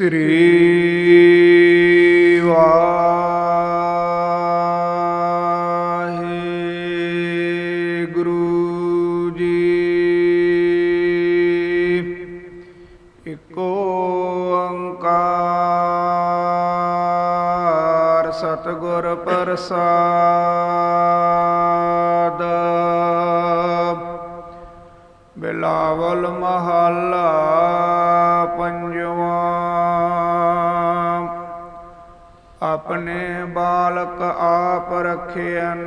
ਸ੍ਰੀ ਵਾਹਿਗੁਰੂ ਜੀ। ਇਕ ਓੰਕਾਰ ਸਤਿਗੁਰ ਪ੍ਰਸਾਦ। ਬਿਲਾਵਲ ਮਹੱਲਾ ਪੰਜਵਾਂ ਆਪਣੇ ਬਾਲਕ ਆਪ ਰਖਿਆਨ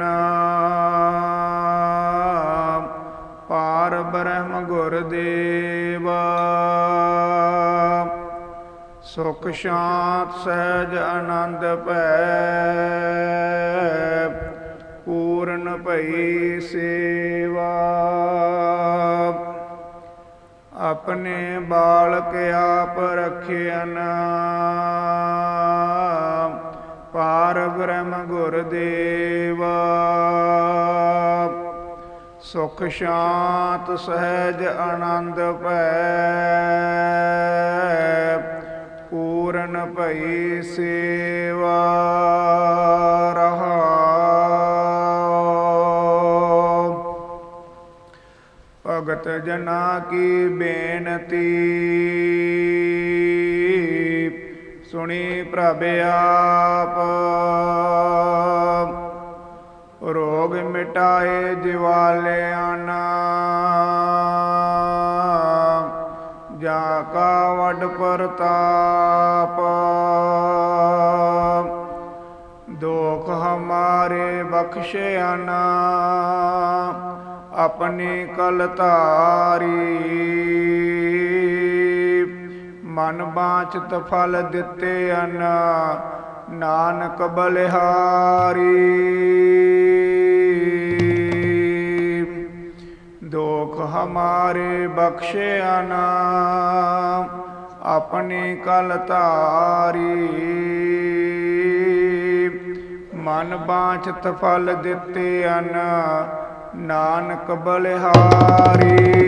ਪਾਰ ਬ੍ਰਹਮ ਗੁਰ ਦੇਵ ਸੁਖ ਸ਼ਾਂਤ ਸਹਿਜ ਆਨੰਦ ਭੈ, ਪੂਰਨ ਭਈ ਸੇਵਾ। ਆਪਣੇ ਬਾਲਕ ਆਪ ਰਖਿਆਨ ਪਾਰ ਬ੍ਰਹਮ ਗੁਰਦੇਵ। ਸੁਖ ਸ਼ਾਂਤ ਸਹਿਜ ਆਨੰਦ ਭੈ। ਪੂਰਨ ਭਈ ਸੇਵਾ। ਰਹਾਉ ਭਗਤ ਜਨਾ ਕੀ ਬੇਨਤੀ? ਸੁਣੀ ਪ੍ਰਭ ਆਪ। ਰੋਗ ਮਿਟਾਏ ਜਿਵਾਲਿਆਂ ਜਾ ਕਾ ਵਡ ਪ੍ਰਤਾਪ। ਦੁਖ ਹਮਾਰੇ ਬਖਸ਼ਿਆ ਨਾ ਆਪਣੀ ਕਲ ਧਾਰੀ। ਮਨ ਬਾਚਤ ਫਲ ਦਿੱਤੇ ਅਨ ਨਾਨਕ ਬਲਿਹਾਰੀ। ਦੋਖ ਹਮਾਰੇ ਬਖਸ਼ਿਆ ਨਾ ਆਪਣੀ ਕਲ ਧਾਰੀ। ਮਨ ਬਾਚਤ ਫਲ ਦਿੱਤੇ ਅਨ ਨਾਨਕ ਬਲਿਹਾਰੀ।